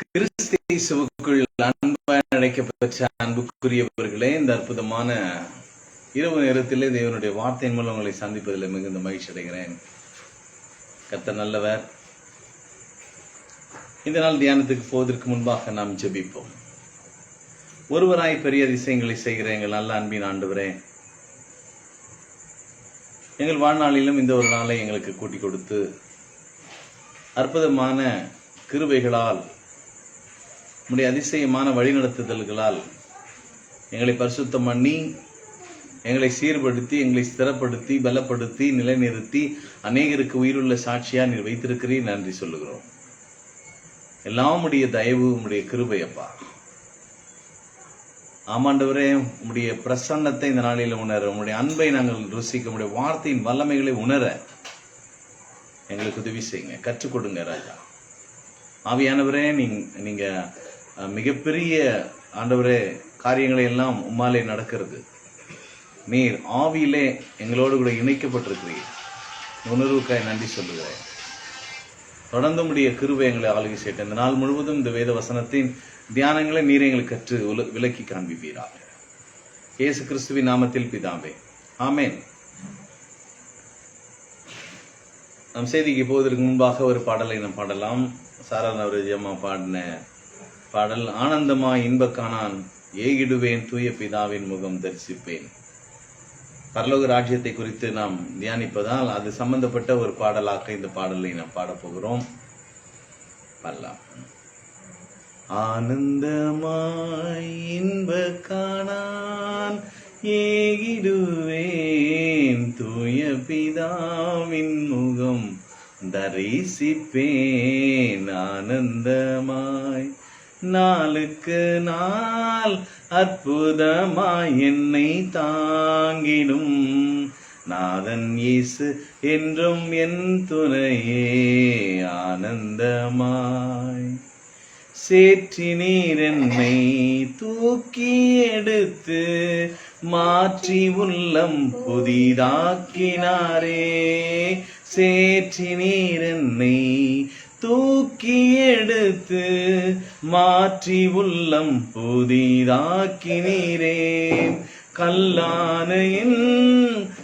கிறிஸ்தேசுக்குள் அன்பாய் அழைக்கப்பட்ட அன்புக்குரியவர்களே இந்த அற்புதமான இரவு நேரத்திலே தேவனுடைய வார்த்தையின் மூலம் உங்களை சந்திப்பதில் மிகுந்த மகிழ்ச்சி அடைகிறேன். கத்த நல்லவர். இந்த நாள் தியானத்துக்கு போவதற்கு முன்பாக நாம் ஜெபிப்போம். ஒருவராய் பெரிய அதிசயங்களை செய்கிற எங்கள் நல்ல அன்பின் ஆண்டவரே எங்கள் வாழ்நாளிலும் இந்த ஒரு நாளை எங்களுக்கு கூட்டி கொடுத்து அற்புதமான கிருவைகளால் உடைய அதிசயமான வழிநடத்துதல்களால் எங்களை பரிசுத்தம் பண்ணி எங்களை சீர்படுத்தி எங்களை ஸ்திரப்படுத்தி பலப்படுத்தி நிலைநிறுத்தி அநேகருக்கு உயிருள்ள சாட்சியா நீர் வைத்திருக்கிறீர் நன்றி சொல்லுகிறோம். எல்லாம் உடைய தயவு உம்முடைய கிருபையப்பா ஆமாண்டவரே உம்முடைய பிரசன்னத்தை இந்த நாளில் உணர உம்முடைய அன்பை நாங்கள் ருசிக்க உடைய வார்த்தையின் வல்லமைகளை உணர எங்களுக்கு உதவி செய்யுங்க. கற்றுக் கொடுங்க ராஜா. ஆவியானவரே நீங்க நீங்க மிகப்பெரிய ஆண்டவரே காரியங்களை எல்லாம் உம்மாலே நடக்கிறது. நீர் ஆவியிலே எங்களோடு கூட இணைக்கப்பட்டிருக்கிறீர். உணர்வுக்காய் நன்றி சொல்லுகிறேன். தொடர்ந்து உடைய கிருவை எங்களை ஆளுகை செய்யட்டும். இந்த நாள் முழுவதும் இந்த வேத வசனத்தின் தியானங்களை நீர் எங்களுக்கு கற்று உல- விலக்கி காண்பிப்பீராக. இயேசு கிறிஸ்துவின் நாமத்தில் பிதாவே. ஆமேன். நம் செய்திக்கு போவதற்கு முன்பாக ஒரு பாடலை நாம் பாடலாம். சாரா நவரஜி அம்மா பாடின பாடல் ஆனந்தமா இன்பக்கானான் ஏகிடுவேன் தூய பிதாவின் முகம் தரிசிப்பேன். பரலோக ராஜ்யத்தை குறித்து நாம் தியானிப்பதால் அது சம்பந்தப்பட்ட ஒரு பாடலாக இந்த பாடலை நாம் பாடப்போகிறோம் பாடலாம். ஆனந்தமாய் இன்ப காணான் ஏகிடுவேன் தூய பிதாவின் முகம் தரிசிப்பேன். ஆனந்தமாய் நாளுக்கு நாள் அற்புதமாய் என்னை தாங்கிடும். நாதன் இயேசு என்றும் என் துணையே ஆனந்தமாய். சேற்றி நீர் என்னை தூக்கி எடுத்து மாற்றி உள்ளம் புதிதாக்கினாரே. சேற்றி நீர் என்னை தூக்கி எடுத்து மாற்றி உள்ளம் புதிதாக்கினீரே. கல்லானையின்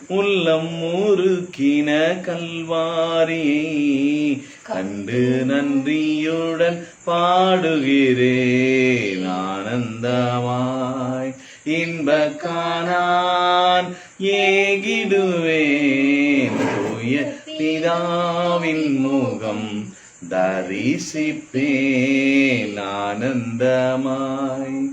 உள்ளம் முறுக்கின கல்வாரியை கண்டு நன்றியுடன் பாடுகிறேன் ஆனந்தமாய் இன்ப காணான் ஏகிடுவேன். தூய பிதாவின் முகம் தரிசிப்பேன் ஆனந்தமாய்.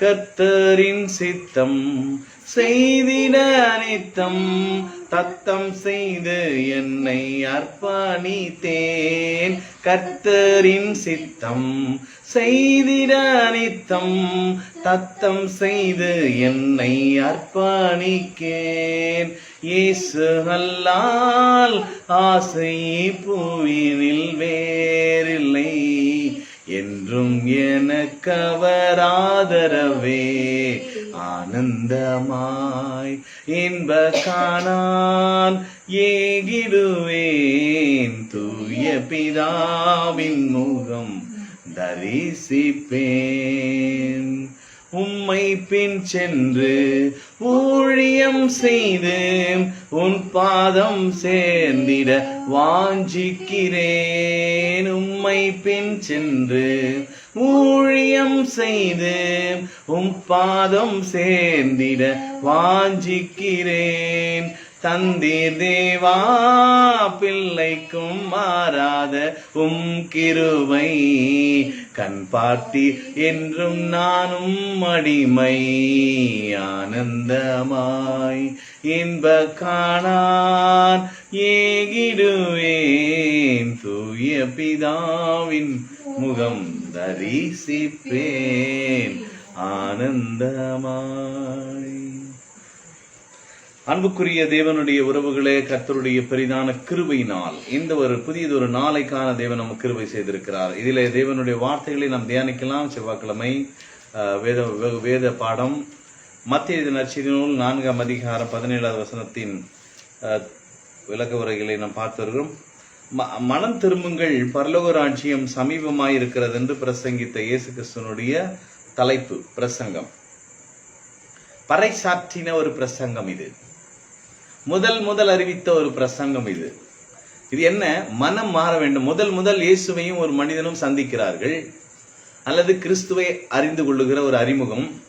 கர்த்தரின் சித்தம் செய்திட அனைத்தம் தத்தம் செய்து என்னை அர்ப்பணித்தேன். கர்த்தரின் சித்தம் செய்திட அனைத்தம் தத்தம் செய்து என்னை அர்ப்பணிக்கேன். இயேசு அல்லால் ஆசை பூவினில் வேறில்லை. என்றும் எனக்கவர் ஆதரவே ஆனந்தமாய் இன்ப காணான் ஏகிடுவேன். தூய பிதாவின் முகம் தரிசிப்பேன். உம்மை பின் சென்று ஊழியம் செய்து உன் பாதம் சேர்ந்திட வாஞ்சிக்கிறேன். உம்மை பின் சென்று ஊழியம் செய்து உம் பாதம் சேர்ந்திட வாஞ்சிக்கிறேன். தந்தீர் தேவா பிள்ளைக்கும் மாறாத உம் கிருவை கண் பார்த்தி என்றும் நானும் அடிமை ஆனந்தமாய் இன்ப காணான் ஏகிடுவேன் தூய பிதாவின் முகம் தரிசிப்பேன். ஆனந்தமாய். அன்புக்குரிய தேவனுடைய உறவுகளே கர்த்தருடைய பெரிதான கிருபையினால் இந்த ஒரு புதியதொரு நாளைக்கான தேவன் நமக்கு கிருபை செய்திருக்கிறார். இதிலே தேவனுடைய வார்த்தைகளை நாம் தியானிக்கலாம். செவ்வாய்க்கிழமை வேத வே- வேத பாடம் மத்திய நற்செய்தி நூல் நான்காம் அதிகாரம் பதினேழாவது வசனத்தின் விளக்க உரைகளை நாம் பார்த்து வருகிறோம். ம- மனம் திரும்புங்கள் பரலோக ராஜ்யம் சமீபமாயிருக்கிறது என்று பிரசங்கித்த இயேசு கிறிஸ்தனுடைய தலைப்பு பிரசங்கம். பறைசாற்றின ஒரு பிரசங்கம் இது. முதல் முதல் அறிவித்த ஒரு பிரசங்கம் இது. இது என்ன? மனம் மாற வேண்டும். முதல் முதல் இயேசுவையும் ஒரு மனிதனும் சந்திக்கிறார்கள். அல்லது கிறிஸ்துவை அறிந்து கொள்ளுகிற ஒரு அறிமுகம்.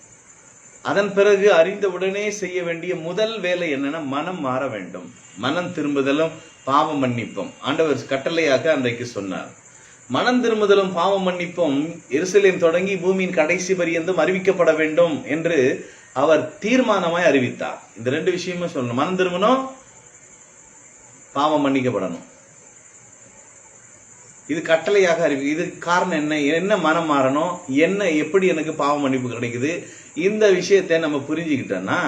அதன் பிறகு அறிந்தவுடனே செய்ய வேண்டிய முதல் வேலை என்னன்னா மனம் மாற வேண்டும். மனம் திரும்புதலும் பாவ மன்னிப்பும். ஆண்டவர் கட்டளையாக அன்றைக்கு சொன்னார். மனம் திரும்புதலும் பாவ மன்னிப்பும் எருசலேம் தொடங்கி பூமியின் கடைசி பரியந்தும் அறிவிக்கப்பட வேண்டும் என்று அவர் தீர்மானமாய் அறிவித்தார். இந்த ரெண்டு விஷயமும் சொல்லணும். மனம் திரும்பணும் பாவம் மன்னிக்கப்படணும். இது கட்டளையாக அறிவி இது காரணம் என்ன என்ன மனம் மாறணும் என்ன எப்படி எனக்கு பாவ மன்னிப்பு கிடைக்குது இந்த விஷயத்தை நம்ம புரிஞ்சுக்கிட்டோம்னா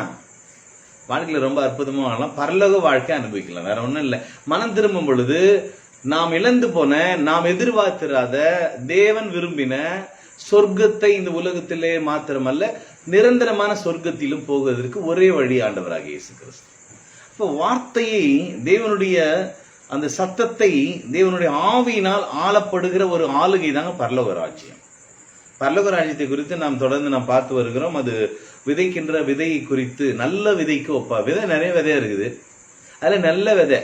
வாழ்க்கையில் ரொம்ப அற்புதமாக வாழலாம். பரலோக வாழ்க்கை அனுபவிக்கலாம். வேற ஒன்றும் இல்லை. மனம் திரும்பும் பொழுது நாம் இழந்து போன நாம் எதிர்பார்த்திராத தேவன் விரும்பின சொர்க்கத்தை இந்த உலகத்திலே மாத்திரமல்ல நிரந்தரமான சொர்க்கத்திலும் போவதற்கு ஒரே வழி ஆண்டவராக இயேசு கிறிஸ்து இப்போ வார்த்தையை தேவனுடைய அந்த சத்தத்தை தேவனுடைய ஆவியினால் ஆளப்படுகிற ஒரு ஆளுகை தாங்க பரலோக ராஜ்யம் பரலோக ராஜ்யத்தை குறித்து நாம் தொடர்ந்து நாம் பார்த்து வருகிறோம். அது விதைக்கின்ற விதை குறித்து நல்ல விதைக்கு ஒப்பா விதை நிறைய விதை இருக்குது. அதில் நல்ல விதை.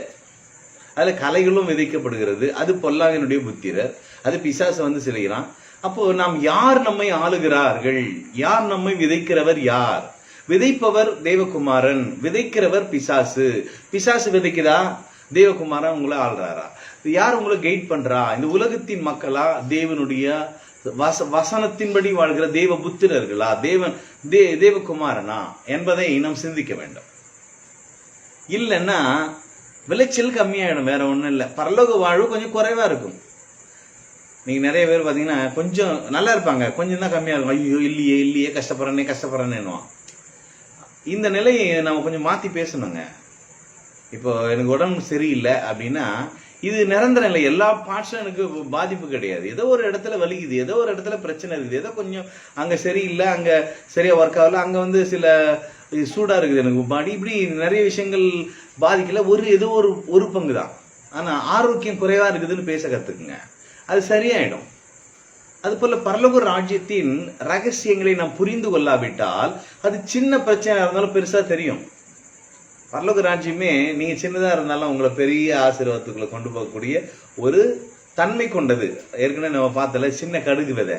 அதில் கலைகளும் விதைக்கப்படுகிறது. அது பொல்லாவினுடைய புத்திரர். அது பிசாசை வந்து சிலைகிறான் அப்போ நாம் யார் நம்மை ஆளுகிறார்கள்? யார் நம்மை விதைக்கிறவர் யார்? விதைப்பவர் தேவகுமாரன் விதைக்கிறவர் பிசாசு. பிசாசு விதைக்குதா? தேவகுமாரன் உங்களை ஆள்றாரா? யார் உங்களை கைட் பண்றா? இந்த உலகத்தின் மக்களா? தேவனுடைய வச வசனத்தின்படி வாழ்கிற தேவ புத்திரர்களா? தேவன் தே தேவகுமாரனா? என்பதை நாம் சிந்திக்க வேண்டும். இல்லைன்னா விளைச்சல் கம்மியாயிடும் வேற ஒன்றும் இல்லை. பரலோக வாழ்வு கொஞ்சம் குறைவா இருக்கும். நீங்க நிறைய பேர் பாத்தீங்கன்னா கொஞ்சம் நல்லா இருப்பாங்க. கொஞ்சம் தான் கம்மியா இருக்கும். ஐயோ இல்லையே இல்லையே கஷ்டப்படுறேனே கஷ்டப்படுறேன்னுவான் இந்த நிலையை நம்ம கொஞ்சம் மாத்தி பேசணுங்க. இப்போ எனக்கு உடம்பு சரியில்லை அப்படின்னா இது நிரந்தரம் இல்லை எல்லா பார்ட்ஸும் எனக்கு பாதிப்பு கிடையாது. ஏதோ ஒரு இடத்துல வலிக்குது ஏதோ ஒரு இடத்துல பிரச்சனை இருக்குது. ஏதோ கொஞ்சம் அங்க சரியில்லை அங்க சரியா ஒர்க் ஆகல அங்க வந்து சில இது சூடா இருக்குது எனக்கு. பாடி இப்படி நிறைய விஷயங்கள் பாதிக்கல. ஒரு ஏதோ ஒரு ஒரு பங்கு தான். ஆனா ஆரோக்கியம் குறைவா இருக்குதுன்னு பேச கத்துக்குங்க. அது சரியாயிடும். அதுபோல் பரலோக ராஜ்யத்தின் ரகசியங்களை நாம் புரிந்து கொள்ளாவிட்டால் அது சின்ன பிரச்சனையாக இருந்தாலும் பெருசா தெரியும். பரலோக ராஜ்யமே நீங்க சின்னதா இருந்தாலும் உங்களை பெரிய ஆசீர்வாதத்துக்குள்ள கொண்டு போகக்கூடிய ஒரு தன்மை கொண்டது. ஏற்கனவே நம்ம பார்த்தல சின்ன கடுகு விதை.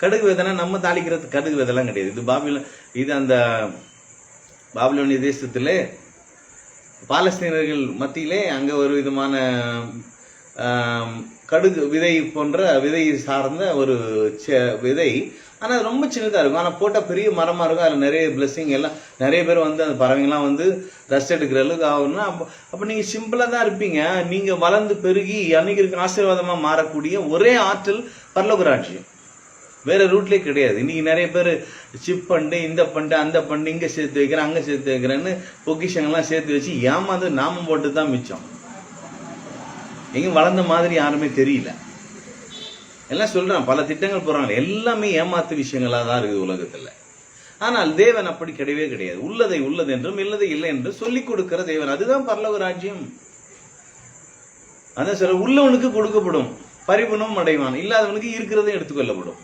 கடுகு விதைனா நம்ம தாளிக்கிறது கடுகு விதைலாம் கிடையாது. இது பாபில இது அந்த பாபிலோனிய தேசத்தில் பாலஸ்தீனர்கள் மத்தியிலே அங்க ஒரு விதமான கடுகு விதை போன்ற விதை சார்ந்த ஒரு விதை. ஆனால் அது ரொம்ப சின்னதாக இருக்கும். ஆனால் போட்டால் பெரிய மரமாக இருக்கும். அதில் நிறைய பிளெஸ்ஸிங் எல்லாம் நிறைய பேர் வந்து அந்த பறவைங்கள்லாம் வந்து ரஸ்ட் எடுக்கிற அளவுக்கு ஆகும்னா அப்போ அப்போ நீங்கள் சிம்பிளாக தான் இருப்பீங்க. நீங்கள் வளர்ந்து பெருகி அன்னைக்கு இருக்க ஆசீர்வாதமாக மாறக்கூடிய ஒரே ஆற்றல் பரலோகராட்சியம் வேறு வேற கிடையாது. இன்றைக்கி நிறைய பேர் சிப் ஃபண்டு இந்த ஃபண்டு அந்த ஃபண்டு இங்கே சேர்த்து வைக்கிறேன் அங்கே சேர்த்து வைக்கிறேன்னு பொக்கிஷங்கள்லாம் சேர்த்து வச்சு ஏமாந்து நாமம் போட்டு தான் மிச்சம். எங்கேயும் வளர்ந்த மாதிரி யாருமே தெரியல. எல்லாம் சொல்றான் பல திட்டங்கள் போறாங்க. எல்லாமே ஏமாத்து விஷயங்களாக தான் இருக்குது உலகத்துல. ஆனால் தேவன் அப்படி கிடையவே கிடையாது. உள்ளதை உள்ளது என்றும் இல்லதை இல்லை என்றும் சொல்லிக் கொடுக்கிற தேவன். அதுதான் பரலோக ராஜ்யம். அதான் சொல்ற உள்ளவனுக்கு கொடுக்கப்படும். பரிபூர்ணம் அடைவான். இல்லாதவனுக்கு இருக்கிறதே எடுத்துக்கொள்ளப்படும்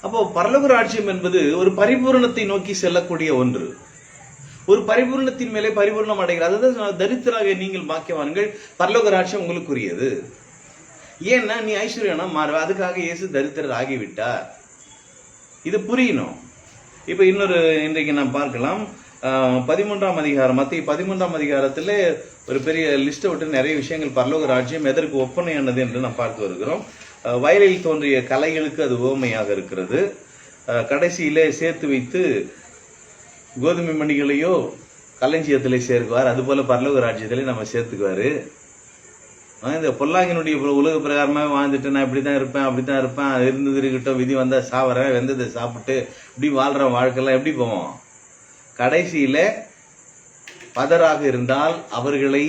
அப்போ பரலோக ராஜ்யம் என்பது ஒரு பரிபூரணத்தை நோக்கி செல்லக்கூடிய ஒன்று. ஒரு பரிபூரணத்தின் மேலே பரிபூர்ணம் அடைகிறது அதுதான் தரித்திராக நீங்கள் பாக்கியவான்கள் பரலோக ராட்சம் உங்களுக்குரியது ஏன்னா நீ ஐஸ்வர்யனா மாறுவ அதுக்காக இயேசு தரித்திரர் ஆகிவிட்டார் இது புரியணும். இப்போ இன்னொரு இன்றைக்கு நாம் பார்க்கலாம். பதிமூன்றாம் அதிகாரம் மத்திய பதிமூன்றாம் அதிகாரத்தில் ஒரு பெரிய லிஸ்ட்டை விட்டு நிறைய விஷயங்கள் பரலோக ராஜ்யம் எதற்கு ஒப்பனையானது என்று நாம் பார்த்து வருகிறோம். வயலில் தோன்றிய கலைகளுக்கு அது உவமையாக இருக்கிறது. கடைசியிலே சேர்த்து வைத்து கோதுமை மணிகளையோ களஞ்சியத்திலே சேர்க்குவார். அதுபோல பரலோக ராஜ்யத்திலே நம்ம சேர்த்துக்குவாரு. இந்த பொல்லாங்கினுடைய உலக பிரகாரமாக வாழ்ந்துட்டு நான் இப்படித்தான் இருப்பேன் அப்படித்தான் இருப்பேன். அது இருந்தது இருக்கட்டும் விதி வந்தால் சாவறேன் வெந்ததை சாப்பிட்டு இப்படி வாழ்ற வாழ்க்கைலாம் எப்படி போவோம்? கடைசியில பதராக இருந்தால் அவர்களை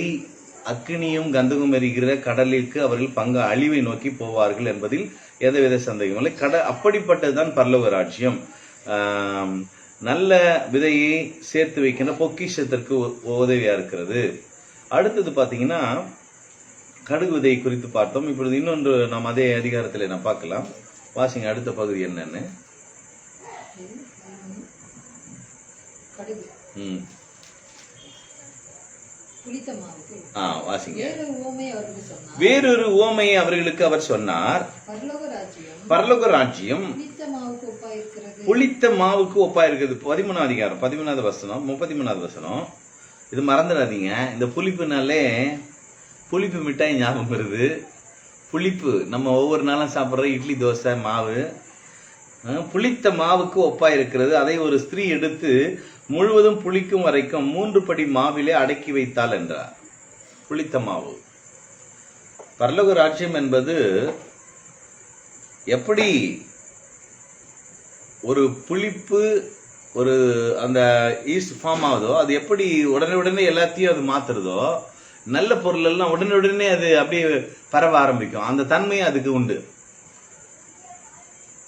அக்கினியும் கந்தகம் எரிகிற கடலிற்கு அவர்கள் பங்கு அழிவை நோக்கி போவார்கள் என்பதில் எந்தவித சந்தேகம் இல்லை. கட அப்படிப்பட்டதுதான் பரலோக ராஜ்யம் நல்ல விதையை சேர்த்து வைக்கின்ற பொக்கிஷத்திற்கு உ- உதவியா இருக்கிறது. அடுத்தது பாத்தீங்கன்னா கடுகு விதை குறித்து பார்த்தோம். இப்பொழுது இன்னொன்று நாம் அதே அதிகாரத்தில் நாம் பார்க்கலாம். வாசிங்க அடுத்த பகுதி என்னன்னு. ம். ஆ வாசிங்க. ஓமை வேறொரு ஓமையை அவர்களுக்கு அவர் சொன்னார். பரலோக ராஜ்யம் புளித்த மாவுக்கு ஒப்பா இருக்கிறது. பதிமூணாவது அதிகாரம் பதிமூணாவது வசனம் முப்பத்தி மூணாவது வசனம். இது மறந்துடாதீங்க. இந்த புளிப்புனாலே புளிப்பு மிட்டாய் ஞாபகம் வருது. புளிப்பு. நம்ம ஒவ்வொரு நாளும் சாப்பிட்ற இட்லி தோசை மாவு. புளித்த மாவுக்கு ஒப்பா இருக்கிறது. அதை ஒரு ஸ்திரீ எடுத்து முழுவதும் புளிக்கும் வரைக்கும் மூன்று படி மாவிலே அடக்கி வைத்தாள் என்றார். புளித்த மாவு. பரலோக ராஜ்யம் என்பது எப்படி ஒரு புளிப்பு ஒரு அந்த ஈஸ்ட் ஃபார்ம் ஆகுதோ அது எப்படி உடனே உடனே எல்லாத்தையும் அது மாத்துறதோ நல்ல பொருள் எல்லாம் உடனே உடனே அது அப்படியே பரவ ஆரம்பிக்கும். அந்த தன்மையும் அதுக்கு உண்டு.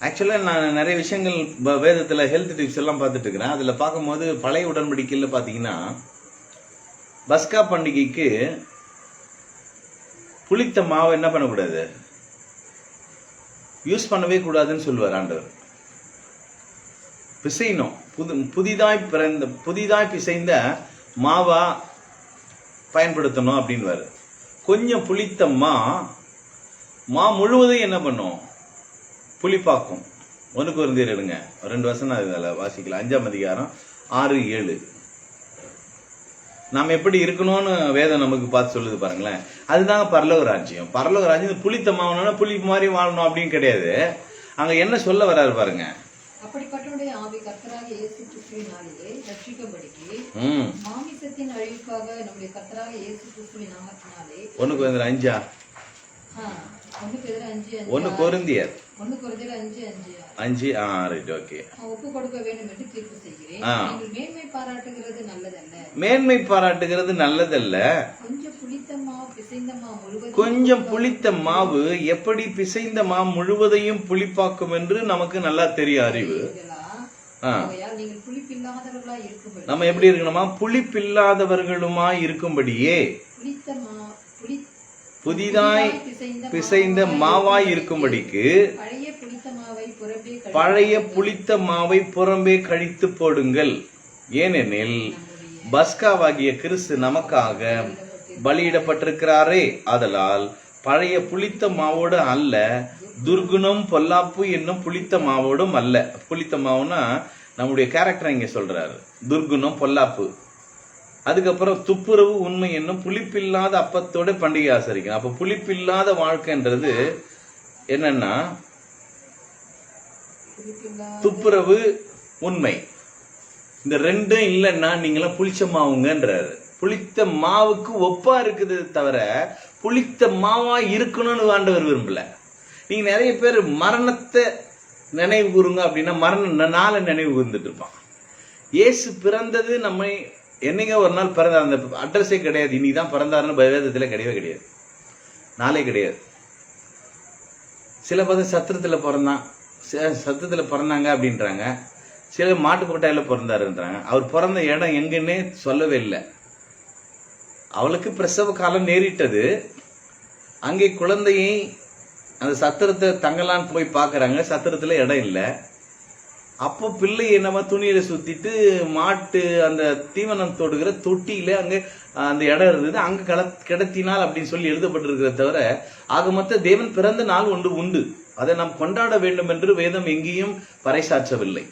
ஆக்சுவலாக நான் நிறைய விஷயங்கள் வேதத்தில் ஹெல்த் டிப்ஸ் எல்லாம் பார்த்துட்டு இருக்கிறேன். அதில் பார்க்கும்போது பழைய உடன்படிக்கையில் பார்த்தீங்கன்னா பஸ்கா பண்டிகைக்கு புளித்த மாவை என்ன பண்ணக்கூடாது? யூஸ் பண்ணவே கூடாதுன்னு சொல்லுவார் ஆண்டவர். பிசையணும். புது புதிதாய் பிறந்த புதிதாய் பிசைந்த மாவா பயன்படுத்தணும் அப்படின்வாரு கொஞ்சம் புளித்த மா மா முழுவதும் என்ன பண்ணும்? புளிப்பாக்கும் ஒன்றுக்கு ஒரு எடுங்க. ரெண்டு வருஷம் அதில் வாசிக்கலாம் அஞ்சாம் அதிகாரம் ஆறு ஏழு. நாம் எப்படி இருக்கணும்னு வேதம் நமக்கு பார்த்து சொல்லுது பாருங்களேன். அதுதாங்க பரலோக ராஜ்யம். பரலோக ராஜ்யம் இது புளித்த மாவுனா புளிப்பு மாதிரி வாழணும் அப்படின்னு கிடையாது. அங்க என்ன சொல்ல வராரு பாருங்க. அப்படிப்பட்டவருடைய ஆவி கர்த்தராக இயேசு கிறிஸ்துவினாலேயே ரட்சிக்கும்படிக்கு ம். மாமிசத்தின் அழிவுக்காக நம்முடைய கர்த்தராக இயேசு கிறிஸ்துவின் நாமத்தினாலே ஒண்ணுக்கு வந்து அஞ்சா? அஞ்சு ஒண்ணு குறைஞ்சது அஞ்சு அஞ்சு அஞ்சு ஆ ரைட் ஓகே ஒப்பு கொடுக்க வேண்டும் என்று தீர்ப்பு செய்கிறேன். மேன்மை பாராட்டுகிறது நல்லதல்ல. மேன்மை பாராட்டுகிறது நல்லதல்ல. கொஞ்சம் புளித்த மாவு பிசைந்த மாவு முழுவதும் கொஞ்சம் புளித்த மாவு எப்படி பிசைந்த மா முழுவதையும் புளிப்பாக்கும் என்று நமக்கு நல்லா தெரியும் அறிவு. நம்ம எப்படி இருக்கணுமா? புளிப்பில்லாதவர்களுமா இருக்கும்படியே. புளித்த மா புளி புதிதாய் பிசைந்த மாவாய் இருக்கும்படிக்கு பழைய புளித்த மாவை புறம்பே கழித்து போடுங்கள். ஏனெனில் பஸ்காவாகிய கிறிஸ்து நமக்காக பலியிடப்பட்டிருக்கிறாரே. ஆதலால் பழைய புளித்த மாவோடு அல்ல துர்குணம் பொல்லாப்பு என்னும் புளித்த மாவோடும் அல்ல. புளித்த மாவுனா நம்முடைய கேரக்டர் இங்க சொல்றாரு. துர்குணம் பொல்லாப்பு. அதுக்கப்புறம் துப்புரவு உண்மை என்னும் புளிப்பில்லாத அப்பத்தோட பண்டிகை ஆசரிக்கணும். அப்ப புளிப்பில்லாத வாழ்க்கைன்றது என்னன்னா துப்புரவு உண்மை. இந்த ரெண்டும் இல்லைன்னா நீங்களாம் புளிச்ச மாவுங்கன்றாரு. புளித்த மாவுக்கு ஒப்பா இருக்குது தவிர புளித்த மாவா இருக்கணும்னு ஆண்டவர் விரும்பல. நீங்க நிறைய பேர் மரணத்தை நினைவு கூறுங்க அப்படின்னா மரண நாளை நினைவு கூர்ந்துட்டு இருப்பான். இயேசு பிறந்தது நம்மை என்னைங்க ஒரு நாள் பிறந்தார் அந்த அட்ரஸே கிடையாது. இன்னைக்கு தான் பிறந்தாருன்னு பயவேதத்தில் கிடையவே கிடையாது. நாளே கிடையாது. சில பேர் சத்திரத்தில் பிறந்தான். ச- பிறந்தாங்க அப்படின்றாங்க. சில மாட்டுக்கொட்டாயில பிறந்தாருன்றாங்க. அவர் பிறந்த இடம் எங்கன்னே சொல்லவே இல்லை. அவளுக்கு பிரசவ காலம் நேரிட்டது. அங்கே குழந்தையை அந்த சத்திரத்தை தங்கலான்னு போய் பார்க்குறாங்க. சத்திரத்தில் இடம் இல்லை. அப்போ பிள்ளை என்னமா துணியில சுத்திட்டு மாட்டு அந்த தீவனம் தொடுகிற தொட்டியில அங்க அந்த இடம் இருந்தது. அங்க கல கிடத்தினால் அப்படின்னு சொல்லி எழுதப்பட்டிருக்கிற தவிர ஆக மொத்த தேவன் பிறந்த நாள் ஒன்று உண்டு. அதை நாம் கொண்டாட வேண்டும் என்று வேதம் எங்கேயும் பறைசாற்றவில்லை.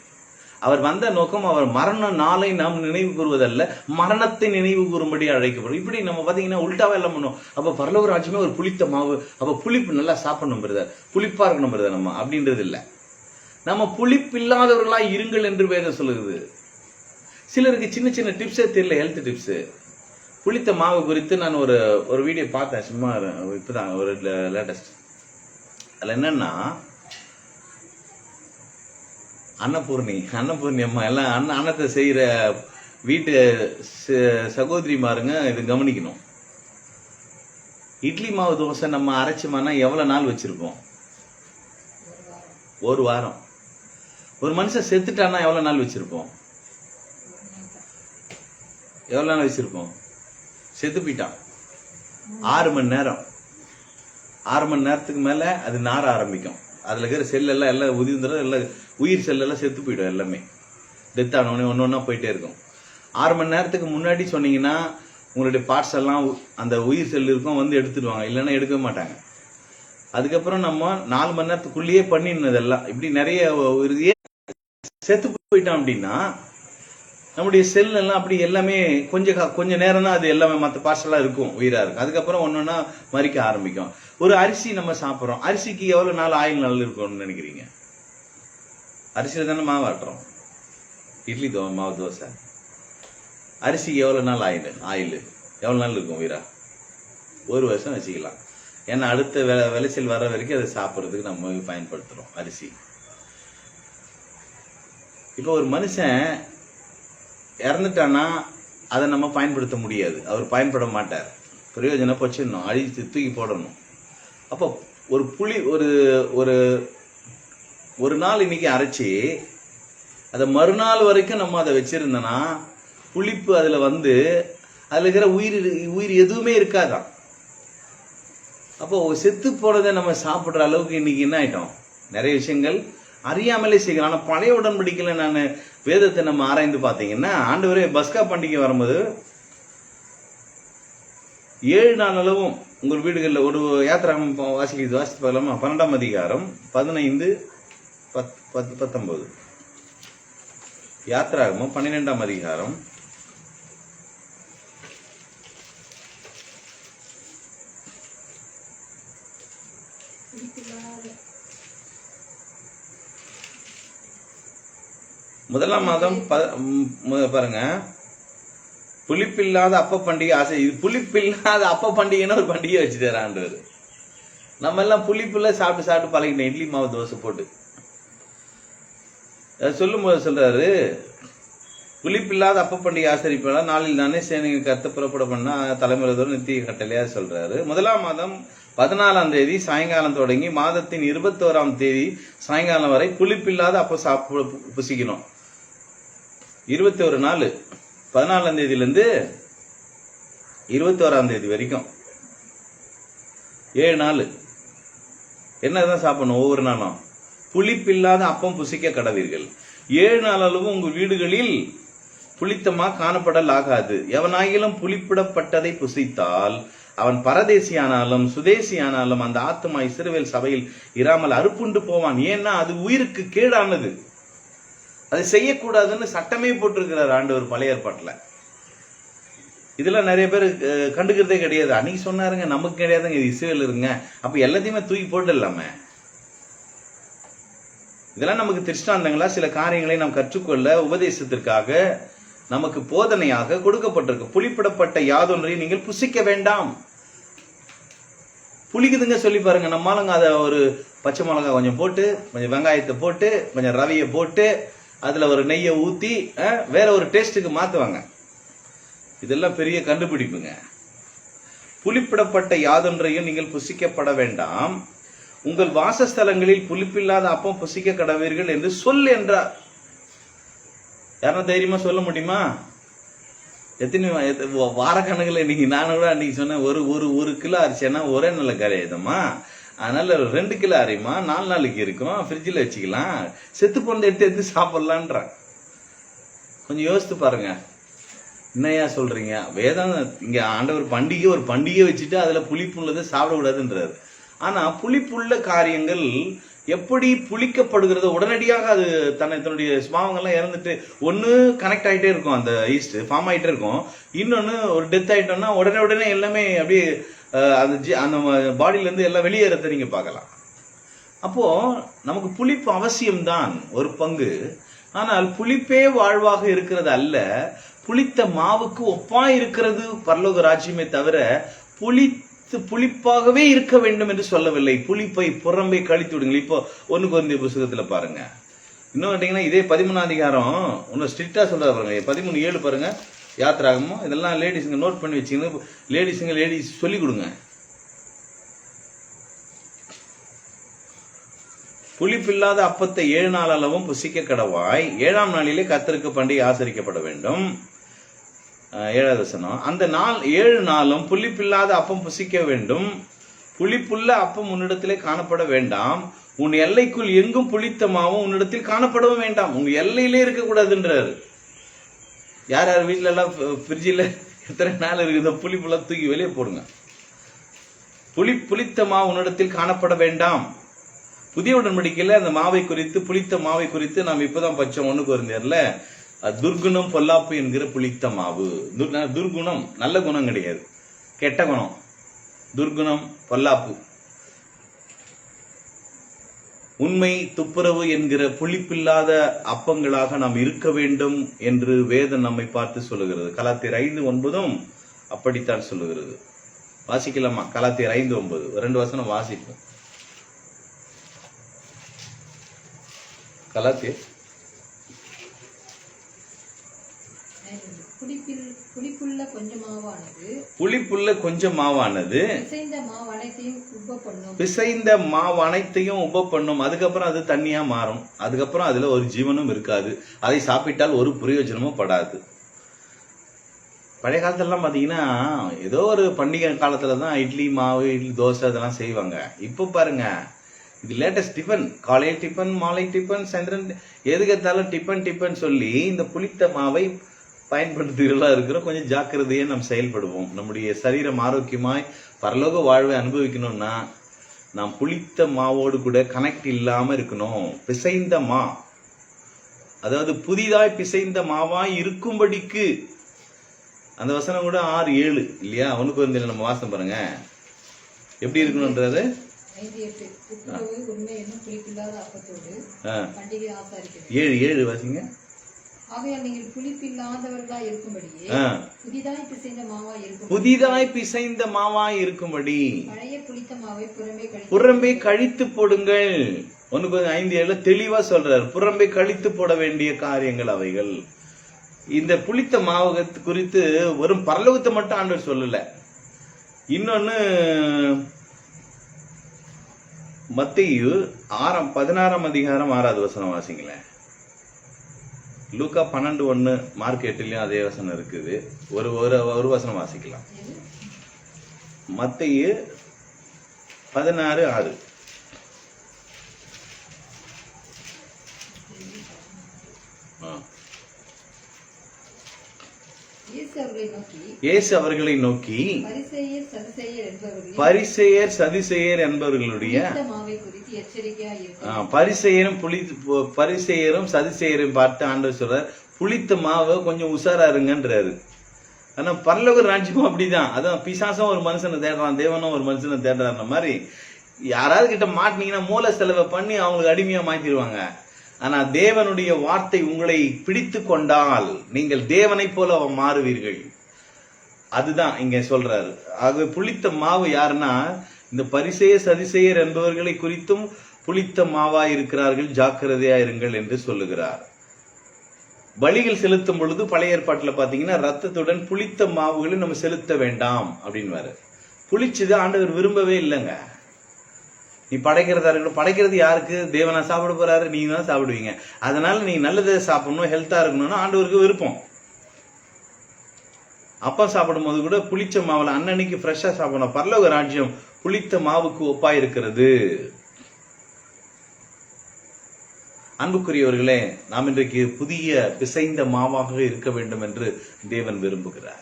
அவர் வந்த நோக்கம் அவர் மரண நாளை நாம் நினைவு கூறுவதல்ல. மரணத்தை நினைவு கூறும்படி அழைக்கப்படும். இப்படி நம்ம பார்த்தீங்கன்னா உல்டாவா எல்லாம் பண்ணுவோம். அப்போ பரலோக ராஜ்யமே ஒரு புளித்த மாவு. அப்போ புளிப்பு நல்லா சாப்பிடணும் பிரதர். புளிப்பா இருக்கணும் பிரதர் நம்ம. அப்படின்றது இல்லை. நம்ம புளிப்பில்லாதவர்களா இருங்கள் என்று வேதம் சொல்லுது சிலருக்கு சின்ன சின்ன டிப்ஸே தெரியல ஹெல்த் டிப்ஸு புளித்த மாவு குறித்து நான் ஒரு ஒரு வீடியோ பார்த்தேன் சும்மா ஒரு- இப்பதான் ஒரு லேட்டஸ்ட் அதில் என்னன்னா அன்னபூர்ணி அன்னபூர்ணி அம்மா எல்லாம் அண்ணன் அன்னத்தை செய்கிற வீட்டு ச- சகோதரிமாருங்க இது கவனிக்கணும். இட்லி மாவு தோசை நம்ம அரைச்சோம்னா எவ்வளோ நாள் வச்சுருப்போம்? ஒரு வாரம். ஒரு மனுஷன் செத்துட்டான்னா எவ்வளோ நாள் வச்சுருப்போம்? எவ்வளோ நாள் வச்சுருப்போம்? செத்து போயிட்டான். ஆறு மணி நேரம். ஆறு மணி நேரத்துக்கு மேலே அது நார ஆரம்பிக்கும். அதில் இருக்கிற செல்லெல்லாம் எல்லாம் உதிர்ந்துடும் எல்லாம் உயிர் செல்லெல்லாம் செத்து போயிடும் எல்லாமே. டெத் ஆனவொடனே ஒன்று ஒன்றா போயிட்டே இருக்கும். ஆறு மணி நேரத்துக்கு முன்னாடி சொன்னீங்கன்னா உங்களுடைய பார்ட்ஸ் எல்லாம் உ- அந்த உயிர் செல் இருக்கும் வந்து எடுத்துடுவாங்க. இல்லைன்னா எடுக்கவே மாட்டாங்க. அதுக்கப்புறம் நம்ம நாலு மணி நேரத்துக்குள்ளேயே பண்ணினதெல்லாம் இப்படி நிறைய ஒரு செத்து போயிட்டோம் அப்படின்னா நம்முடைய செல் எல்லாம் அப்படி எல்லாமே கொஞ்சம் கா- கொஞ்ச நேரம் தான் அது எல்லாமே மற்ற பார்சலாக இருக்கும் உயிரா இருக்கும். அதுக்கப்புறம் ஒன்னொன்னா மறிக்க ஆரம்பிக்கும். ஒரு அரிசி நம்ம சாப்பிட்றோம். அரிசிக்கு எவ்வளவு நாள் ஆயில் நாள் இருக்கும்னு நினைக்கிறீங்க? அரிசியில தானே மாவு ஆட்டுறோம். இட்லி தோ மாவு தோசை. அரிசிக்கு எவ்வளவு நாள் ஆயில் ஆயில் எவ்வளவு நாள் இருக்கும் வீரா ஒரு வருஷம் வச்சுக்கலாம். ஏன்னா அடுத்த விளை விளைச்சல் வர வரைக்கும் அதை சாப்பிட்றதுக்கு நம்ம பயன்படுத்துகிறோம் அரிசி. இப்போ ஒரு மனுஷன் இறந்துட்டான்னா அதை நம்ம பயன்படுத்த முடியாது. அவர் பயன்பட மாட்டார். பிரயோஜனம் வச்சிடணும் அழித்து தூக்கி போடணும். அப்போ ஒரு புளி ஒரு ஒரு ஒரு நாள் இன்னைக்கு அரைச்சி அதை மறுநாள் வரைக்கும் நம்ம அதை வச்சிருந்தோன்னா புளிப்பு அதில் வந்து அதில் இருக்கிற உயிர் உயிர் எதுவுமே இருக்காதான். அப்போ செத்து போனதை நம்ம சாப்பிட்ற அளவுக்கு இன்னைக்கு என்ன ஆயிட்டோம்? நிறைய விஷயங்கள் அறியாமலே செய்கிறோம் ஆனால் பழைய உடன்படிக்கையில் நான் வேதத்தை நம்ம ஆராய்ந்து பார்த்தீங்கன்னா ஆண்டவரே பஸ்கா பண்டிகை வரும்போது ஏழு நாள் அளவும் உங்கள் வீடுகளில் ஒரு யாத்திராகம் வாசிக்கிறது வாசித்து பார்க்கலாமா? பன்னெண்டாம் அதிகாரம் பதினைந்து பத் பத்து பத்தொன்பது. யாத்திராகமும் பன்னிரெண்டாம் அதிகாரம் முதலாம் மாதம் ப- மு- பாருங்க. புளிப்பில்லாத அப்ப பண்டிகை ஆசை. இது புளிப்பில்லாத அப்ப பண்டிகைன்னு ஒரு பண்டிகை வச்சு ஆண்டவர் நம்ம எல்லாம் புளிப்புல சாப்பிட்டு சாப்பிட்டு பழகிட்டோம் இட்லி மாவு தோசை போட்டு. அது சொல்லும்போது சொல்றாரு புளிப்பில்லாத அப்ப பண்டிகை ஆசரிப்பெல்லாம் நாளில் நானே சேனைக்கு கத்த புறப்பட பண்ணா தலைமுறைதோடு நித்திய கட்டளையா சொல்றாரு. முதலாம் மாதம் பதினாலாம் தேதி சாயங்காலம் தொடங்கி மாதத்தின் இருபத்தோராம் தேதி சாயங்காலம் வரை புளிப்பில்லாத அப்ப சாப்பிட புசிக்கணும். இருபத்தி ஒரு நாள். பதினாலாம் தேதியிலேருந்து இருபத்தோராம் தேதி வரைக்கும். ஏழு நாள். என்னதான் சாப்பிடணும் ஒவ்வொரு நாளும்? புளிப்பில்லாத அப்பம் புசிக்க கடவீர்கள். ஏழு நாள் உங்கள் வீடுகளில் புளித்தமா காணப்படல் ஆகாது. எவனாகிலும் புளிப்பிடப்பட்டதை புசித்தால் அவன் பரதேசியானாலும் சுதேசியானாலும் அந்த ஆத்மா இஸ்ரவேல் சபையில் இராமல் அறுப்புண்டு போவான். ஏன்னா அது உயிருக்கு கேடானது. அதை செய்யக்கூடாதுன்னு சட்டமே போட்டிருக்கிறார் ஆண்டவர் பழைய ஏற்பாட்டில். இதெல்லாம் நிறைய பேர் கண்டுக்கிறதே கிடையாது. அன்னைக்கு சொன்னாருங்க நமக்கு கிடையாதுங்க இது இஸ்ரேல் இருங்க. அப்போ எல்லாத்தையுமே தூக்கி போட்டுடலாமே இதெல்லாம் நமக்கு திருஷ்டாந்தங்களா? சில காரியங்களை நாம் கற்றுக்கொள்ள உபதேசத்திற்காக நமக்கு போதனையாக கொடுக்கப்பட்டிருக்கு. புளிப்பிடப்பட்ட யாதொன்றை நீங்கள் புசிக்க வேண்டாம். புளிக்குதுங்க சொல்லி பாருங்க. நம்மளுங்க அதை ஒரு பச்சை மிளகாய் கொஞ்சம் போட்டு கொஞ்சம் வெங்காயத்தை போட்டு கொஞ்சம் ரவையை போட்டு அதில் ஒரு நெய்யை ஊற்றி வேற ஒரு டேஸ்ட்டுக்கு மாற்றுவாங்க இதெல்லாம் பெரிய கண்டுபிடிப்புங்க. புளிப்பிடப்பட்ட யாதொன்றையும் நீங்கள் புசிக்கப்பட வேண்டாம். உங்கள் வாசஸ்தலங்களில் புளிப்பில்லாத அப்பம் புசிக்க கடவீர்கள் என்று சொல் என்றார் யாரும் தைரியமா சொல்ல முடியுமா? எத்தனை வாரக்கணக்கில் இன்னைக்கு நான் கூட அன்னைக்கு சொன்னேன். ஒரு ஒரு ஒரு கிலோ அரிசினா ஒரே நல்ல கரையுதம்மா அதனால ரெண்டு கிலோ அரியுமா நாலு நாளைக்கு இருக்கும் ஃப்ரிட்ஜில் வச்சுக்கலாம். செத்து பொண்ணு எடுத்து எடுத்து சாப்பிட்லான்றான் கொஞ்சம் யோசித்து பாருங்க. என்னையா சொல்றீங்க? வேதம் இங்க ஆண்டவர் பண்டிகை ஒரு பண்டிகை வச்சுட்டு அதுல புளிப்பு உள்ளதை சாப்பிடக்கூடாதுன்றாரு. ஆனா புளிப்புள்ள காரியங்கள் எப்படி புளிக்கப்படுகிறது உடனடியாக அது தன்னை தன்னுடைய சுபாவங்கள்லாம் இறந்துட்டு ஒன்று கனெக்ட் ஆகிட்டே இருக்கும். அந்த ஈஸ்ட் ஃபார்ம் ஆகிட்டே இருக்கும். இன்னொன்று ஒரு டெத் ஆகிட்டோம்னா உடனே உடனே எல்லாமே அப்படியே அந்த ஜி- அந்த பாடியிலேருந்து எல்லாம் வெளியேறதை நீங்கள் பார்க்கலாம். அப்போது நமக்கு புளிப்பு அவசியம்தான் ஒரு பங்கு. ஆனால் புளிப்பே வாழ்வாக இருக்கிறது அல்ல. புளித்த மாவுக்கு ஒப்பா இருக்கிறது பரலோக ராஜ்யமே தவிர புளித்து புளிப்பாகவே இருக்க வேண்டும் என்று சொல்லவில்லை. புளிப்பை புறம்பை கழித்து விடுங்கள். இப்போ ஒன்று குறைந்த புஸ்தகத்தில் பாருங்க. இன்னும் கேட்டிங்கன்னா இதே பதிமூணாம் அதிகாரம் இன்னும் ஸ்ட்ரிக்டாக சொல்றாரு பாருங்க. பதிமூணு ஏழு பாருங்கள் யாத்திராகமோ இதெல்லாம் லேடிஸுங்க நோட் பண்ணி வச்சுக்கணும். லேடிஸுங்க லேடிஸ் சொல்லிக் கொடுங்க. புளிப்பில்லாத அப்பத்தை ஏழு நாள் அளவும் புசிக்க கடவாய். ஏழாம் நாளிலே கத்தருக்கு பண்டிகை ஆசரிக்கப்பட வேண்டும். ஏழாதசனம் ஏழாவது வசனம். அந்த நாள் ஏழு நாளும் புளிப்பில்லாத அப்பம் புசிக்க வேண்டும். புளிப்புள்ள அப்பம் உன்னிடத்திலே காணப்பட வேண்டாம். உன் எல்லைக்குள் எங்கும் புளித்த மாவும் உன்னிடத்தில் காணப்படவும் வேண்டாம். உங்க எல்லையிலே இருக்கக்கூடாதுன்றாரு. யார் யார் வீட்டிலலாம் ஃப்ரிட்ஜில் எத்தனை நாள் இருக்குதோ புளிப்புலாம் தூக்கி வெளியே போடுங்க. புளி புளித்த மாவு உன்னிடத்தில் காணப்பட வேண்டாம். புதிய உடன்படிக்கையில் அந்த மாவை குறித்து புளித்த மாவை குறித்து நாம் இப்போதான் பச்சோம் ஒண்ணுக்கு வருந்தேர்ல. துர்குணம் பொல்லாப்பு என்கிற புளித்த மாவு. துர்- துர்குணம் நல்ல குணம் கிடையாது. கெட்ட குணம். துர்குணம் பொல்லாப்பு. உண்மை துப்புரவு என்கிற புளிப்பில்லாத அப்பங்களாக நாம் இருக்க வேண்டும் என்று வேதம் நம்மை பார்த்து சொல்லுகிறது. கலாத்தியர் ஐந்து ஒன்பதும் அப்படித்தான் சொல்லுகிறது. வாசிக்கலாமா? கலாத்தியர் ஐந்து ஒன்பது. ரெண்டு வசனம் வாசிப்போம். கலாத்தியர் புளிப்பில் புளிப்புள்ள கொஞ்சம் மாவானது. பிசைந்த மாவு அனைத்தையும் உப பண்ணும். அதுக்கப்புறம் அது தண்ணியா மாறும். அதுக்கப்புறம் அதுல ஒரு ஜீவனும் இருக்காது. அதை சாப்பிட்டால் ஒரு பிரயோஜனமும் படாது. பழைய காலத்துலலாம் பாத்தீங்கன்னா ஏதோ ஒரு பண்டிகை காலத்துல தான் இட்லி மாவு இட்லி தோசை அதெல்லாம் செய்வாங்க. இப்போ பாருங்க இது லேட்டஸ்ட் டிஃபன் காலையில் டிஃபன் மாலை டிஃபன் சாயந்தரம் எதுக்கு எடுத்தாலும் டிஃபன் டிஃபன் சொல்லி இந்த புளித்த மாவை பயன்படுத்திகளா இருக்கிறோம். கொஞ்சம் ஜாக்கிரதையே நாம் செயல்படுவோம். நம்முடைய சரீரம் ஆரோக்கியமாய் பரலோக வாழ்வை அனுபவிக்கணும்னா நாம் புளித்த மாவோடு கூட கனெக்ட் இல்லாம இருக்கணும். பிசைந்த மா. அதாவது புதிதாய் பிசைந்த மாவாய் இருக்கும்படிக்கு. அந்த வசனம் கூட ஆறு ஏழு இல்லையா? அவனுக்கு வந்து நம்ம வாசம் பாருங்க. எப்படி இருக்கணும்ன்றது? ஏழு ஏழு வாசிங்க. ஆகையால் நீங்கள் புளிப்பில்லாதவர்களாய் புதிதாய் பிசைந்த மாவாய் இருக்கும் புதிதாய் பிசைந்த மாவாய் இருக்கும்படி. பழைய புளித்த மாவை புறமே கழித்து புறம்பே கழித்து போடுங்கள். வந்து ஐந்து ஏழு தெளிவா சொல்றாரு. புறம்பே கழித்து போட வேண்டிய காரியங்கள் அவைகள். இந்த புளித்த மாவு குறித்து வெறும் பரலோகத்தை மட்டும் ஆண்டவர் சொல்லல. இன்னொன்னு மத்தியு ஆறாம் பதினாறாம் அதிகாரம் ஆறாவது வசனம் வாசிங்களேன். லூக்கா பன்னெண்டு ஒன்று மார்க் அதே வசனம் இருக்குது. ஒரு ஒரு ஒரு வசனம் வாசிக்கலாம். மத்தியு பதினாறு ஆறு ஆ. இயேசு அவர்களை நோக்கி இயேசு அவர்களை நோக்கி பரிசேயர் சதுசேயர் என்பவர்களுடைய பரிசெயரும் புளி பரிசெயரும் சதிசெயரும் பார்த்து ஆண்டவர் சொல்றார் புளித்த மாவை கொஞ்சம் உஷாரா இருங்கன்றாரு. ஆனா பரலோக ராஜ்யமும் அப்படிதான். அதான் பிசாசும் ஒரு மனுஷனை தேடுறான் தேவனும் ஒரு மனுஷனை தேடுறாருன்ற மாதிரி யாராவது கிட்ட மாட்டினீங்கன்னா மூல செலவை பண்ணி அவங்களுக்கு அடிமையா மாத்திடுவாங்க. ஆனா தேவனுடைய வார்த்தை உங்களை பிடித்து கொண்டால் நீங்கள் தேவனைப் போல மாறுவீர்கள். அதுதான் இங்க சொல்றாரு. ஆகவே புளித்த மாவு யாருன்னா இந்த பரிசேய சதிசெயர் என்பவர்களை குறித்தும் புளித்த மாவா இருக்கிறார்கள் ஜாக்கிரதையா இருங்கள் என்று சொல்லுகிறார். பலிகள் செலுத்தும் பொழுது பழைய ஏற்பாட்டில் பாத்தீங்கன்னா ரத்தத்துடன் புளித்த மாவுகளை நம்ம செலுத்த வேண்டாம் அப்படின்னு புளிச்சது ஆண்டவர் விரும்பவே இல்லைங்க. நீ படைக்கிறதா இருக்கணும் படைக்கிறது யாருக்கு? தேவனா சாப்பிட போறாரு நீங்க தான் சாப்பிடுவீங்க. அதனால நீ நல்லதை சாப்பிடணும் ஹெல்த்தா இருக்கணும்னு ஆண்டவருக்கு விருப்பம். அப்பா சாப்பிடும்போது கூட புளிச்ச மாவுல அன்னன்னைக்கு ஃப்ரெஷ்ஷா சாப்பிடணும். பரலோக ராஜ்யம் புளித்த மாவுக்கு ஒப்பா இருக்கிறது. அன்புக்குரியவர்களே நாம் இன்றைக்கு புதிய பிசைந்த மாவாக இருக்க வேண்டும் என்று தேவன் விரும்புகிறார்.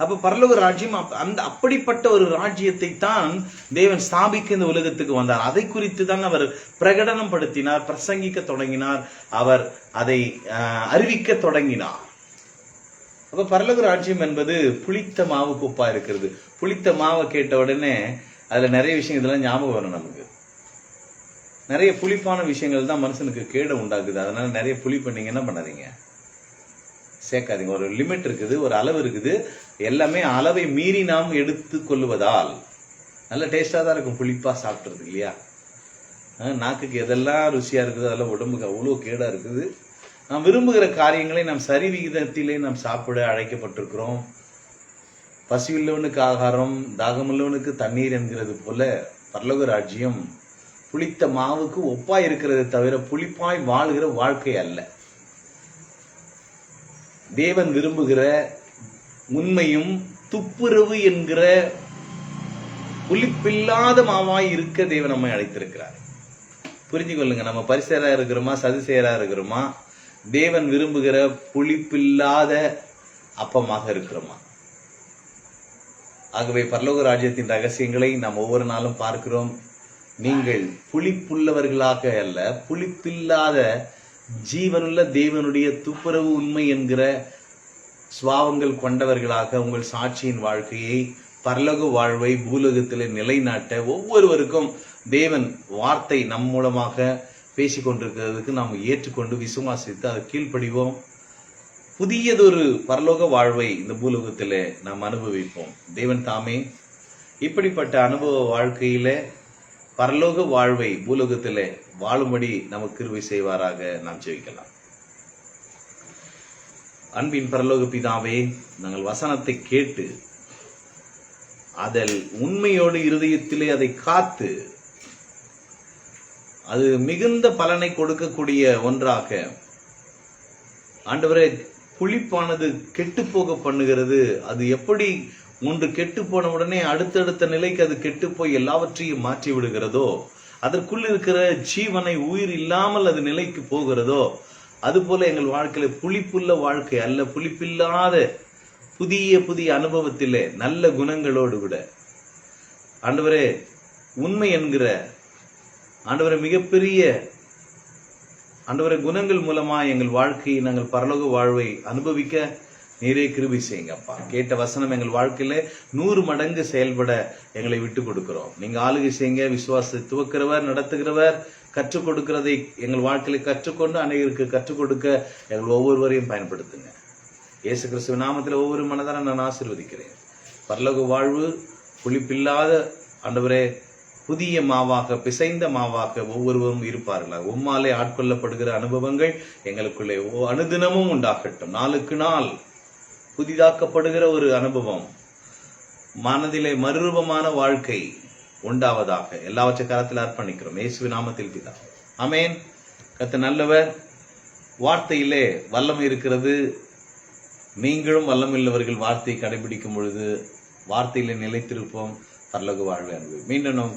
அப்ப பரலோக ராஜ்யம் அந்த அப்படிப்பட்ட ஒரு ராஜ்யத்தை தான் தேவன் ஸ்தாபிக்க இந்த உலகத்துக்கு வந்தார். அதை குறித்து தான் அவர் பிரகடனம் படுத்தினார் பிரசங்கிக்க தொடங்கினார் அவர் அதை ஆஹ், அறிவிக்க தொடங்கினார். அப்ப பரலோக ராஜ்யம் என்பது புளித்த மாவு குப்பா இருக்கிறது. புளித்த மாவை கேட்ட உடனே அதுல நிறைய விஷயம் இதெல்லாம் ஞாபகம் வரும் நமக்கு. நிறைய புளிப்பான விஷயங்கள் தான் மனுஷனுக்கு கேடு உண்டாக்குது. அதனால நிறைய புளி பண்ணீங்க என்ன பண்ணாதீங்க? சேர்க்காதீங்க. ஒரு லிமிட் இருக்குது ஒரு அளவு இருக்குது. எல்லாமே அளவை மீறி நாம் எடுத்து கொள்வதால் நல்ல டேஸ்டா தான் இருக்கும் புளிப்பா சாப்பிட்றது இல்லையா? நாக்குக்கு எதெல்லாம் ருசியா இருக்குது அதெல்லாம் உடம்புக்கு அவ்வளோ கேடா இருக்குது. நாம் விரும்புகிற காரியங்களை நாம் சரி விகிதத்திலே நாம் சாப்பிட அழைக்கப்பட்டிருக்கிறோம். பசியுள்ளவனுக்கு ஆகாரம் தாகமுள்ளவனுக்கு தண்ணீர் என்கிறது போல பரலோக ராஜ்யம் புளித்த மாவுக்கு ஒப்பாய் இருக்கிறது தவிர புளிப்பாய் வாழ்கிற வாழ்க்கை அல்ல. தேவன் விரும்புகிற உண்மையும் துப்புரவு என்கிற புளிப்பில்லாத மாவாய் இருக்க தேவன் நம்மை அழைத்திருக்கிறார். புரிஞ்சு கொள்ளுங்க நம்ம பரிசேரா இருக்கிறோமா சதுசேரா இருக்கிறோமா? தேவன் விரும்புகிற புளிப்பில்லாத அப்பமாக இருக்கிறோமா? ஆகவே பரலோக ராஜ்யத்தின் ரகசியங்களை நாம் ஒவ்வொரு நாளும் பார்க்கிறோம். நீங்கள் புளிப்புள்ளவர்களாக அல்ல புளிப்பில்லாத ஜீவனுள்ள தேவனுடைய துப்புரவு உண்மை என்கிற சுவாவங்கள் கொண்டவர்களாக உங்கள் சாட்சியின் வாழ்க்கையை பரலோக வாழ்வை பூலோகத்தில் நிலைநாட்ட ஒவ்வொருவருக்கும் தேவன் வார்த்தை நம் மூலமாக பேசிக் கொண்டிருக்கிறதுக்கு நாம் ஏற்றுக்கொண்டு விசுவாசித்து அதை கீழ்ப்படிவோம். புதியதொரு பரலோக வாழ்வை இந்த பூலோகத்தில் நாம் அனுபவிப்போம். தேவன் தாமே இப்படிப்பட்ட அனுபவ வாழ்க்கையில பரலோக வாழ்வை பூலோகத்தில் வாழும்படி நமக்கு கிருவை செய்வாராக நாம் ஜெயிக்கலாம் அன்பின் பரலோக பிதாவே நாங்கள் வசனத்தை கேட்டு அதில் உண்மையோடு இருதயத்திலே அதை காத்து அது மிகுந்த பலனை கொடுக்கக்கூடிய ஒன்றாக ஆண்டவரே புளிப்பானது கெட்டு போக பண்ணுகிறது. அது எப்படி ஒன்று கெட்டு போன உடனே அடுத்தடுத்த நிலைக்கு அது கெட்டு போய் எல்லாவற்றையும் மாற்றி விடுகிறதோ அதற்குள் இருக்கிற ஜீவனை உயிர் இல்லாமல் அது நிலைக்கு போகிறதோ அதுபோல எங்கள் வாழ்க்கையில புளிப்புள்ள வாழ்க்கை அல்ல. புளிப்பில்லாத புதிய புதிய அனுபவத்திலே நல்ல குணங்களோடு கூட. ஆண்டவரே உண்மை என்கிற ஆண்டவரை மிகப்பெரிய ஆண்டவரை குணங்கள் மூலமா எங்கள் வாழ்க்கையை நாங்கள் பரலோக வாழ்வை அனுபவிக்க நீரே கிருபி செய்யுங்க அப்பா. கேட்ட வசனம் எங்கள் வாழ்க்கையில நூறு மடங்கு செயல்பட எங்களை விட்டு கொடுக்கிறோம். நீங்க ஆளுகை செய்யுங்க விசுவாச துவக்கிறவர் நடத்துகிறவர் கற்றுக் கொடுக்கிறதை எங்கள் வாழ்க்கையில கற்றுக்கொண்டு அநேகருக்கு கற்றுக் கொடுக்க எங்கள் ஒவ்வொருவரையும் பயன்படுத்துங்க. இயேசு கிறிஸ்துவ நாமத்தில் ஒவ்வொரு மனதார நான் ஆசீர்வதிக்கிறேன். பரலோக வாழ்வு புளிப்பில்லாத ஆண்டவரே புதிய மாவாக பிசைந்த மாவாக ஒவ்வொருவரும் இருப்பார்கள் உம்மாலே ஆட்கொள்ளப்படுகிற அனுபவங்கள் எங்களுக்குள்ளே அனுதினமும் உண்டாகட்டும். நாளுக்கு நாள் புதிதாக்கப்படுகிற ஒரு அனுபவம் மனதிலே மறுரூபமான வாழ்க்கை உண்டாவதாக எல்லாவற்றை கரத்தில் அர்ப்பணிக்கிறோம். இயேசுவி நாமத்தில் பிதா. அமேன் கத்த நல்லவர். வார்த்தையிலே வல்லம் இருக்கிறது. நீங்களும் வல்லமில்லவர்கள் வார்த்தையை கடைபிடிக்கும் பொழுது வார்த்தையிலே நிலைத்திருப்போம். பரலோக வாழ்வை அனுபவி மீண்டும்